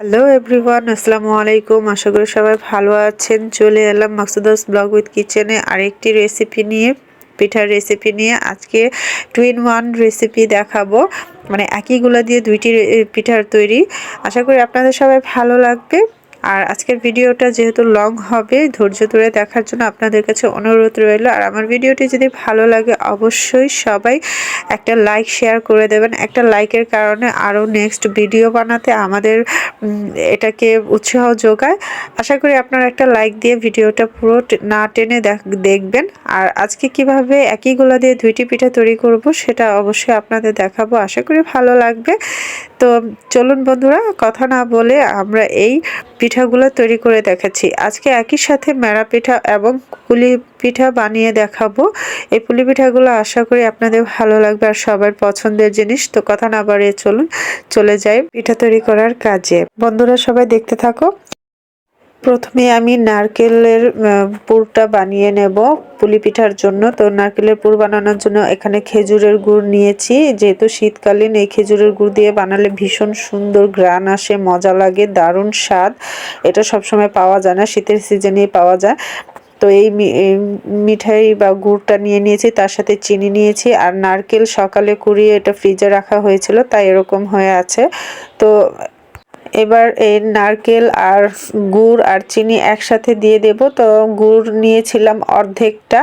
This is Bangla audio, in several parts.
হ্যালো এভরিওয়ান আসসালামু আলাইকুম আশা করি সবাই ভালো আছেন। চলে এলাম মাকসুদাস ব্লগ উইথ কিচেনে আরেকটি রেসিপি নিয়ে, পিঠার রেসিপি নিয়ে। আজকে টু ইন ওয়ান রেসিপি দেখাবো। মানে একইগুলো দিয়ে দুইটি পিঠার তৈরি। আশা করি আপনাদের সবাই ভালো লাগবে। আর আজকের ভিডিওটা যেহেতু লং হবে, ধৈর্য ধরে দেখার জন্য আপনাদের কাছে অনুরোধ রইল। আর আমার ভিডিওটি যদি ভালো লাগে, অবশ্যই সবাই একটা লাইক, শেয়ার করে দেবেন। একটা লাইকের কারণে আরও নেক্সট ভিডিও বানাতে আমাদের এটাকে উৎসাহ যোগায়। আশা করি আপনারা একটা লাইক দিয়ে ভিডিওটা পুরো না টেনে দেখ- দেখবেন। আর আজকে কীভাবে একই গোলা দিয়ে দুইটি পিঠা তৈরি করব, সেটা অবশ্যই আপনাদের দেখাবো। আশা করি ভালো লাগবে। তো চলুন বন্ধুরা, কথা না বলে আমরা এই পিঠাগুলো তৈরি করে দেখাচ্ছি। আজকে একই সাথে মেরা পিঠা এবং পুলি পিঠা বানিয়ে দেখাবো। এই পুলি পিঠাগুলো আশা করি আপনাদের ভালো লাগবে আর সবার পছন্দের জিনিস। তো কথা না বাড়িয়ে চলুন, চলে যাই পিঠা তৈরি করার কাজে। বন্ধুরা সবাই দেখতে থাকো। প্রথমে আমি নারকেলের পুরটা বানিয়ে নেব পুলি পিঠার জন্য। তো নারকেলের পুর বানানোর জন্য এখানে খেজুরের গুড় নিয়েছি। যেহেতু শীতকালীন এই খেজুরের গুড় দিয়ে বানালে ভীষণ সুন্দর গ্রান আসে, মজা লাগে, দারুণ স্বাদ। এটা সবসময় পাওয়া যায় না, শীতের সিজনেই পাওয়া যায়। তো এই মিঠাই বা গুড়টা নিয়ে নিয়েছি, তার সাথে চিনি নিয়েছি। আর নারকেল সকালে কুড়িয়ে এটা ফ্রিজে রাখা হয়েছিল, তাই এরকম হয়ে আছে। তো এবার এই নারকেল আর গুড় আর চিনি একসাথে দিয়ে দেব। তো গুড় নিয়েছিলাম অর্ধেকটা।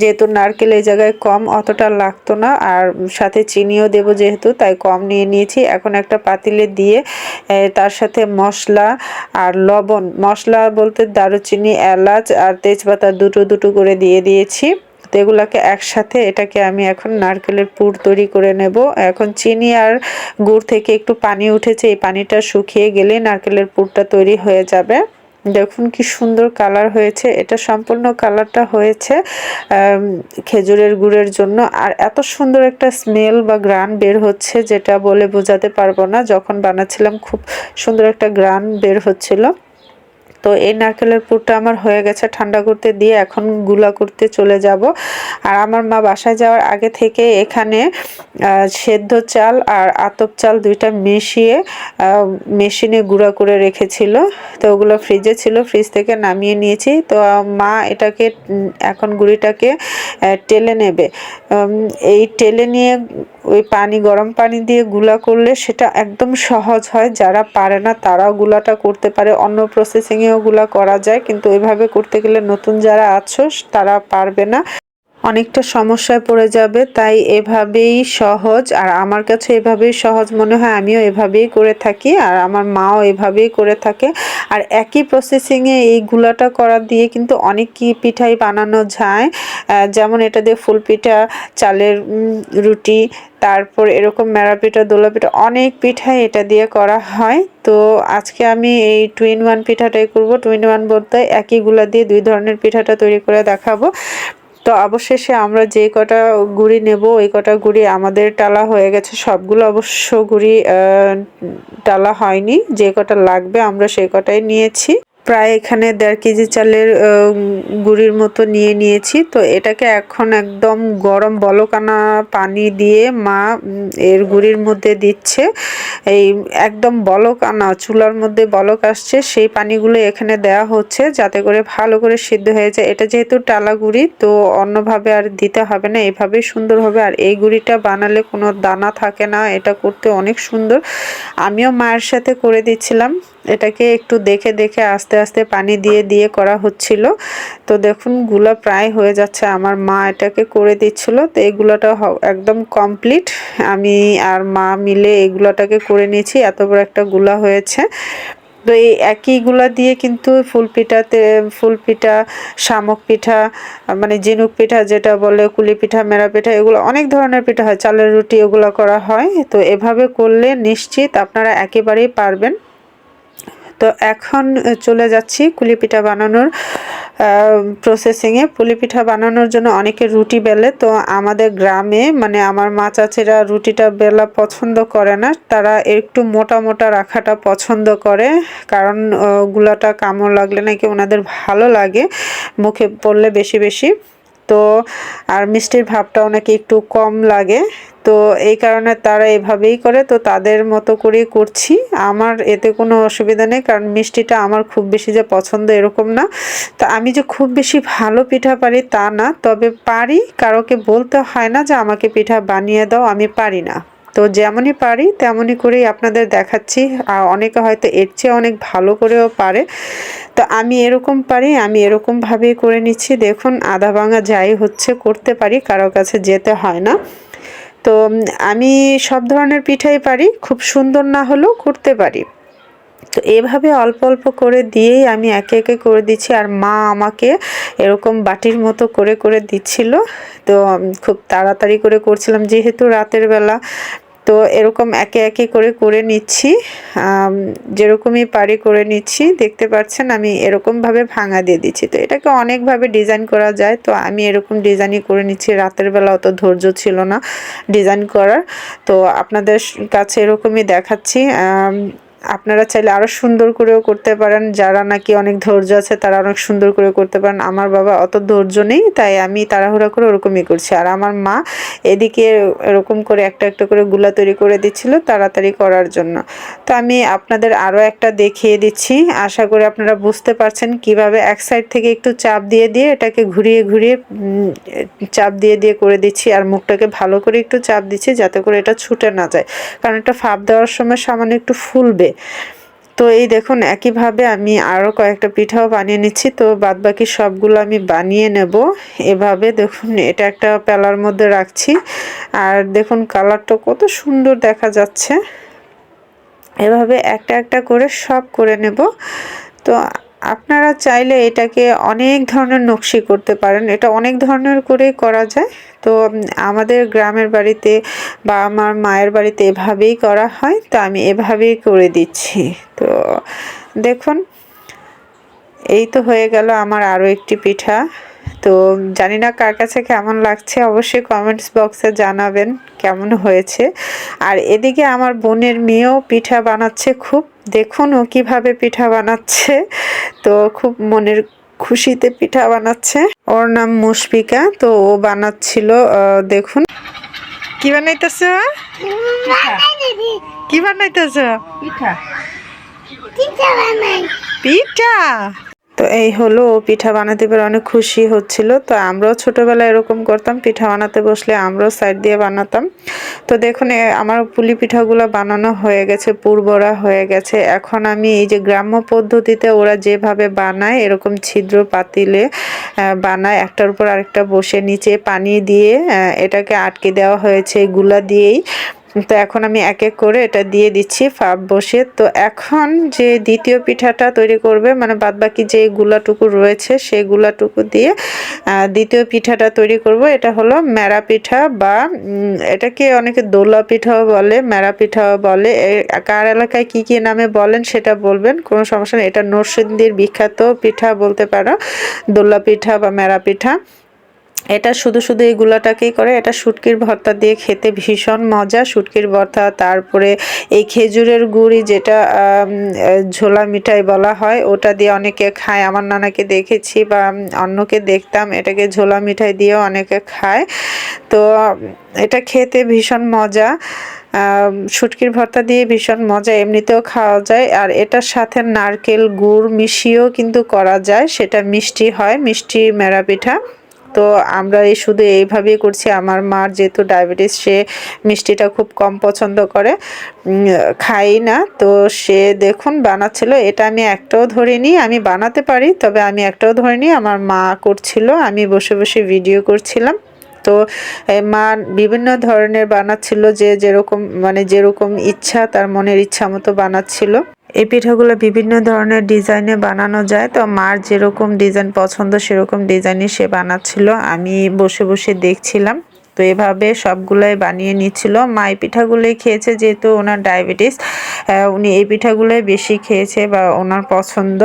যেহেতু নারকেল এই জায়গায় কম, অতটা লাগতো না। আর সাথে চিনিও দেব যেহেতু, তাই কম নিয়ে নিয়েছি। এখন একটা পাতিলে দিয়ে তার সাথে মশলা আর লবণ। মশলা বলতে দারুচিনি, এলাচ আর তেজপাতা দুটো দুটো করে দিয়ে দিয়েছি। তো এগুলাকে একসাথে এটাকে আমি এখন নারকেলের পুর তৈরি করে নেব। এখন চিনি আর গুড় থেকে একটু পানি উঠেছে, এই পানিটা শুকিয়ে গেলে নারকেলের পুরটা তৈরি হয়ে যাবে। দেখুন কি সুন্দর কালার হয়েছে। এটা সম্পূর্ণ কালারটা হয়েছে খেজুরের গুড়ের জন্য। আর এত সুন্দর একটা স্মেল বা গ্রান বের হচ্ছে যেটা বলে বোঝাতে পারব না। যখন বানাচ্ছিলাম খুব সুন্দর একটা গ্রান বের হচ্ছিল। তো এই নারকেলের পুরটা আমার হয়ে গেছে ঠান্ডা করতে দিয়ে এখনগুলা করতে চলে যাব। আর আমার মা বাসায় যাওয়ার আগে থেকে এখানে সেদ্ধ চাল আর আতপ চাল দুইটা মিশিয়ে মেশিনে গুঁড়া করে রেখেছিল। তো ওগুলো ফ্রিজে ছিল, ফ্রিজ থেকে নামিয়ে নিয়েছি। তো মা এটাকে এখন গুঁড়িটাকে টেলে নেবে। এই টেলে নিয়ে ওই পানি, গরম পানি দিয়ে গুলা করলে সেটা একদম সহজ হয়। যারা পারে না তারাও গুলাটা করতে পারে। অন্য প্রসেসিংয়েও গুলা করা যায় কিন্তু এভাবে করতে গেলে নতুন যারা আছো তারা পারবে না। অনেকটা সমস্যায় পড়ে যাবে, তাই এভাবেই সহজ। আর আমার কাছে এভাবেই সহজ মনে হয়, আমিও এভাবেই করে থাকি আর আমার মাও এভাবেই করে থাকে। আর একই প্রসেসিংয়ে এই গুলাটা করা দিয়ে কিন্তু অনেক কি পিঠাই বানানো যায়। যেমন এটা দিয়ে ফুল পিঠা, চালের রুটি, তারপর এরকম মেরা পিঠা, দোলা পিঠা, অনেক পিঠাই এটা দিয়ে করা হয়। তো আজকে আমি এই টুইন ওয়ান পিঠাটাই করব। টুইন ওয়ান বলতে একই গুলা দিয়ে দুই ধরনের পিঠাটা তৈরি করে দেখাবো। তো অবশেষে আমরা যে কটা গুড়ি নেব, ওই কটা গুড়ি আমাদের টালা হয়ে গেছে। সবগুলো অবশ্য গুড়ি টালা হয়নি। যে কটা লাগবে আমরা সেই কটাই নিয়েছি। প্রায় এখানে দেড় কেজি চালের গুড়ির মতো নিয়ে নিয়েছি। তো এটাকে এখন একদম গরম বলকানা পানি দিয়ে মা এর গুড়ির মধ্যে দিচ্ছে। এই একদম বলক আনা চুলার মধ্যে বলক আসছে, সেই পানিগুলো এখানে দেওয়া হচ্ছে যাতে করে ভালো করে সিদ্ধ হয়ে যায়। এটা যেহেতু টালা গুড়ি, তো অন্যভাবে আর দিতে হবে না, এভাবেই সুন্দর হবে। আর এই গুড়িটা বানালে কোনো দানা থাকে না, এটা করতে অনেক সুন্দর। আমিও মায়ের সাথে করে দিচ্ছিলাম। এটাকে একটু দেখে দেখে আস্তে আস্তে পানি দিয়ে দিয়ে করা হচ্ছিল। তো দেখুন, গুলা প্রায় হয়ে যাচ্ছে। আমার মা এটাকে করে দিচ্ছিল। তো এই গুলাটা হ- একদম কমপ্লিট। আমি আর মা মিলে এই গুলাটাকে করে নিয়েছি। এত বড় একটা গুলা হয়েছে। তো এই একই গুলা দিয়ে কিন্তু ফুল পিঠাতে, ফুল পিঠা, শামুক পিঠা মানে ঝিনুক পিঠা যেটা বলে, কুলি পিঠা, মেরা পিঠা, এগুলো অনেক ধরনের পিঠা হয়। চালের রুটি, এগুলো করা হয়। তো এভাবে করলে নিশ্চিত আপনারা একেবারেই পারবেন। তো এখন চলে যাচ্ছি কুলি পিঠা বানানোর প্রসেসিংয়ে পুলি পিঠা বানানোর জন্য অনেকে রুটি বেলে, তো আমাদের গ্রামে মানে আমার মা চাচিরা রুটিটা বেলা পছন্দ করে না, তারা একটু মোটা মোটা রাখাটা পছন্দ করে, কারণ গুলাটা কামড় লাগলে নাকি ওনাদের ভালো লাগে, মুখে পড়লে বেশি বেশি। তো আর মিষ্টির ভাবটা নাকি একটু কম লাগে। তো এই কারণে তারা এভাবেই করে, তো তাদের মতো করেই করছি। আমার এতে কোনো অসুবিধা নেই, কারণ মিষ্টিটা আমার খুব বেশি যে পছন্দ এরকম না। তো আমি যে খুব বেশি ভালো পিঠা পারি তা না, তবে পারি, কারোকে বলতে হয় না যে আমাকে পিঠা বানিয়ে দাও, আমি পারি না। তো যেমনই পারি, তেমনই করেই আপনাদের দেখাচ্ছি। অনেকে হয়তো এর চেয়ে অনেক ভালো করেও পারে। তো আমি এরকম পারি, আমি এরকমভাবেই করে নিচ্ছি। দেখুন, আধা ভাঙা যাই হচ্ছে, করতে পারি, কারও কাছে যেতে হয় না। তো আমি সব ধরনের পিঠাই পারি, খুব সুন্দর না হলেও করতে পারি। তো এভাবে অল্প অল্প করে দিয়েই আমি একে একে করে দিচ্ছি, আর মা আমাকে এরকম বাটির মতো করে করে দিচ্ছিল। তো খুব তাড়াতাড়ি করে করছিলাম, যেহেতু রাতের বেলা তো এরকম একে একে করে করে নিচ্ছি যেরকমই পারি করে নিচ্ছি। দেখতে পাচ্ছেন আমি এরকমভাবে ভাঙা দিয়ে দিচ্ছি। তো এটাকে অনেকভাবে ডিজাইন করা যায়। তো আমি এরকম ডিজাইনই করে নিচ্ছি। রাতের বেলা অত ধৈর্য ছিল না ডিজাইন করার। তো আপনাদের কাছে এরকমই দেখাচ্ছি। আপনারা চাইলে আরও সুন্দর করেও করতে পারেন। যারা নাকি অনেক ধৈর্য আছে, তারা অনেক সুন্দর করে করতে পারেন। আমার বাবা অত ধৈর্য নেই, তাই আমি তাড়াহুড়া করে ওরকমই করছি। আর আমার মা এদিকে এরকম করে একটা একটা করে গুলা তৈরি করে দিচ্ছিল তাড়াতাড়ি করার জন্য। তো আমি আপনাদের আরও একটা দেখিয়ে দিচ্ছি। আশা করি আপনারা বুঝতে পারছেন কীভাবে এক সাইড থেকে একটু চাপ দিয়ে দিয়ে এটাকে ঘুরিয়ে ঘুরিয়ে চাপ দিয়ে দিয়ে করে দিচ্ছি। আর মুখটাকে ভালো করে একটু চাপ দিচ্ছি যাতে করে এটা ছুটে না যায়। কারণ এটা ফাপ দেওয়ার সময় সামান্য একটু ফুলবে। তো এই দেখুন, একইভাবে আমি আরও কয়েকটা পিঠাও বানিয়ে নিচ্ছি। তো বাদ বাকি সবগুলো আমি বানিয়ে নেব। এভাবে দেখুন, এটা একটা পেলার মধ্যে রাখছি। আর দেখুন, কালারটা কত সুন্দর দেখা যাচ্ছে। এভাবে একটা একটা করে সব করে নেব। তো আপনারা চাইলে এটাকে অনেক ধরনের নকশি করতে পারেন। এটা অনেক ধরনের করে করা যায়। তো আমাদের গ্রামের বাড়িতে বা আমার মায়ের বাড়িতে এভাবেই করা হয়। তো আমি এভাবেই করে দিচ্ছি। তো, দেখুন, এই তো হয়ে গেল আমার আরও একটি পিঠা। তো জানি না কার কাছে কেমন লাগছে অবশ্যই কমেন্টস বক্সে জানাবেন কেমন হয়েছে। আর এদিকে আমার বোনের মেয়েও পিঠা বানাচ্ছে খুব দেখুন ও কীভাবে পিঠা বানাচ্ছে। তো খুব মনের খুশিতে পিঠা বানাচ্ছে। ওর নাম মুশফিকা তো ও বানাচ্ছিল দেখুন। কি বানাইতেছ কি বানাইতেছ পিঠা। পিঠা? তো এই হলো ও পিঠা বানাতে পেরে অনেক খুশি হচ্ছিল। তো আমরাও ছোটোবেলায় এরকম করতাম, পিঠা বানাতে বসলে আমরাও সাইড দিয়ে বানাতাম। তো দেখুন আমার পুলি পিঠাগুলো বানানো হয়ে গেছে পুরবরা হয়ে গেছে। এখন আমি এই যে গ্রাম্য পদ্ধতিতে ওরা যেভাবে বানায়, এরকম ছিদ্র পাতিলে বানায়, একটার উপর আরেকটা বসে নিচে পানি দিয়ে এটাকে আটকে দেওয়া হয়েছে গুলা দিয়েই। তো এখন আমি এক এক করে এটা দিয়ে দিচ্ছি, ফাপ বসে। তো এখন যে দ্বিতীয় পিঠাটা তৈরি করবে মানে বাদবাকি যে গুলাটুকু রয়েছে সেই গুলাটুকু দিয়ে দ্বিতীয় পিঠাটা তৈরি করব। এটা হলো মেরা পিঠা বা এটাকে অনেকে দোলা পিঠাও বলে মেরা পিঠাও বলে। কার এলাকায় কি কি নামে বলেন সেটা বলবেন, কোনো সমস্যা নেই। এটা নরসিংদীর বিখ্যাত পিঠা বলতে পারো, দোলা পিঠা বা মেরা পিঠা। এটা শুধু শুধু এই গুলাটাকেই করে, এটা শুটকির ভর্তা দিয়ে খেতে ভীষণ মজা। শুটকির ভর্তা, তারপরে এই খেজুরের গুড়ি যেটা ঝোলা মিঠাই বলা হয়, ওটা দিয়ে অনেকে খায়। আমার নানাকে দেখেছি বা অন্যকে দেখতাম, এটাকে ঝোলা মিঠাই দিয়েও অনেকে খায়। তো, এটা খেতে ভীষণ মজা। শুটকির ভর্তা দিয়ে ভীষণ মজা, এমনিতেও খাওয়া যায়। আর এটার সাথে নারকেল গুড় মিশিয়েও কিন্তু করা যায়, সেটা মিষ্টি হয়, মিষ্টি মেরা পিঠা তো আমরা এই শুধু এইভাবেই করছি। আমার মার যেহেতু ডায়াবেটিস, সে মিষ্টিটা খুব কম পছন্দ করে খাই না। তো সে দেখুন বানাচ্ছিল, এটা আমি একটাও ধরিনি, আমি বানাতে পারি, তবে আমি একটাও ধরিনি, আমার মা করছিল, আমি বসে বসে ভিডিও করছিলাম। তো মা বিভিন্ন ধরনের বানাচ্ছিল, যে যেরকম মানে যেরকম ইচ্ছা, তার মনের ইচ্ছা মতো বানাচ্ছিল। এই পিঠাগুলো বিভিন্ন ধরনের ডিজাইনে বানানো যায়। তো মার যেরকম ডিজাইন পছন্দ, সেরকম ডিজাইনে সে বানাচ্ছিল। আমি বসে বসে দেখছিলাম। তো এভাবে সবগুলোই বানিয়ে নিচ্ছিল। মা এই পিঠাগুলোই খেয়েছে, যেহেতু ওনার ডায়াবেটিস উনি এই পিঠাগুলোই বেশি খেয়েছে বা ওনার পছন্দ।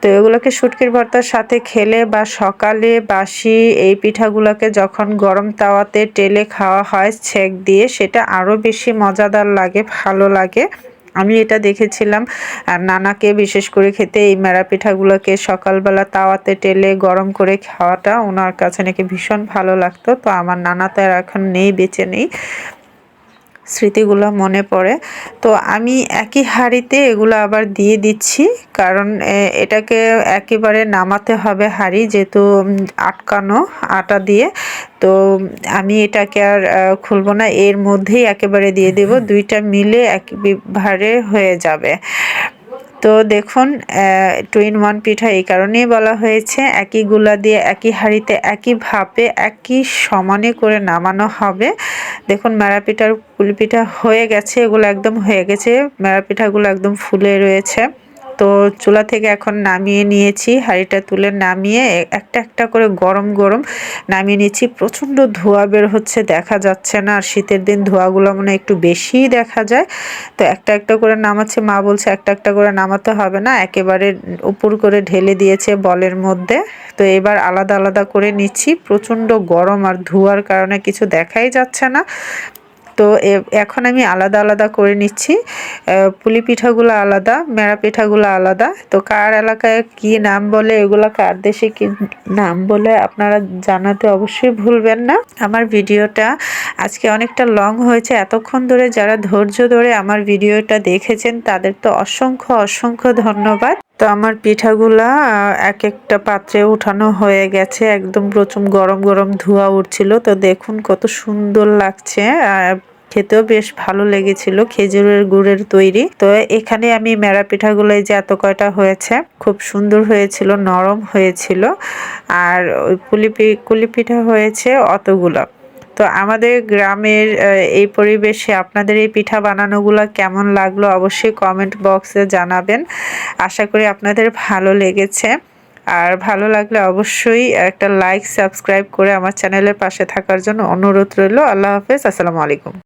তো এগুলোকে শুটকির ভর্তার সাথে খেলে বা সকালে বাসি এই পিঠাগুলোকে যখন গরম তাওয়াতে টেলে খাওয়া হয়, ছেঁক দিয়ে, সেটা আরও বেশি মজাদার লাগে, ভালো লাগে। আমি এটা দেখেছিলাম। নানাকে বিশেষ করে খেতে এই মেরা পিঠাগুলোকে সকালবেলা তাওয়াতে টেলে গরম করে খাওয়াটা ওনার কাছে নাকি ভীষণ ভালো লাগতো। তো আমার নানা তো আর এখন নেই, বেঁচে নেই। স্মৃতিগুলো মনে পড়ে। তো আমি একই হাঁড়িতে এগুলো আবার দিয়ে দিচ্ছি কারণ এটাকে একেবারে নামাতে হবে হাঁড়ি যেহেতু আটকানো আটা দিয়ে। তো আমি এটাকে আর খুলবো না এর মধ্যেই একেবারে দিয়ে দেব দুইটা মিলে একবারে হয়ে যাবে। তো দেখুন টু ইন ওয়ান পিঠা এই কারণেই বলা হয়েছে, একই গুলা দিয়ে একই হাঁড়িতে একই ভাপে একই সমানে করে নামানো হবে। দেখুন, মেরা পিঠার পুলি পিঠা হয়ে গেছে, এগুলো একদম হয়ে গেছে, মেরা পিঠাগুলো একদম ফুলে রয়েছে। তো চুলা থেকে এখন নামিয়ে নিয়েছি, হাঁড়িটা তুলে নামিয়ে একটা একটা করে গরম গরম নামিয়ে নিয়েছি। প্রচণ্ড ধোয়া বের হচ্ছে, দেখা যাচ্ছে না। আর শীতের দিন ধোয়াগুলো মানে একটু বেশিই দেখা যায়। তো একটা একটা করে নামাচ্ছে, মা বলছে একটা একটা করে নামাতে হবে না, একেবারে উপর করে ঢেলে দিয়েছে বলের মধ্যে। তো এবার আলাদা আলাদা করে নিচ্ছি। প্রচণ্ড গরম আর ধোয়ার কারণে কিছু দেখাই যাচ্ছে না। তো এখন আমি আলাদা আলাদা করে নিচ্ছি। পুলি পিঠাগুলো আলাদা, মেরা পিঠাগুলো আলাদা। তো কার এলাকায় কি নাম বলে, এগুলো কার দেশে কি নাম বলে আপনারা জানাতে অবশ্যই ভুলবেন না। আমার ভিডিওটা আজকে অনেকটা লং হয়েছে। এতক্ষণ ধরে যারা ধৈর্য ধরে আমার ভিডিওটা দেখেছেন, তাদের তো অসংখ্য অসংখ্য ধন্যবাদ। তো আমার পিঠাগুলা এক একটা পাত্রে উঠানো হয়ে গেছে। একদম প্রচুর গরম গরম ধোয়া উঠছিল। তো দেখুন কত সুন্দর লাগছে। খেতেও বেশ ভালো লেগেছিল খেজুরের গুড়ের তৈরি। তো এখানে আমি মেরা পিঠাগুলো যে এত কয়টা হয়েছে, খুব সুন্দর হয়েছিল, নরম হয়েছিল। আর ওই পুলি কুলি পিঠা হয়েছে অতগুলো। তো আমাদের গ্রামের এই পরিবেশে আপনাদের এই পিঠা বানানোগুলো কেমন লাগল অবশ্যই কমেন্ট বক্সে জানাবেন। আশা করি আপনাদের ভালো লেগেছে। আর ভালো লাগলে অবশ্যই একটা লাইক সাবস্ক্রাইব করে আমার চ্যানেলের পাশে থাকার জন্য অনুরোধ রইল। আল্লাহ হাফেজ, আসসালামু আলাইকুম।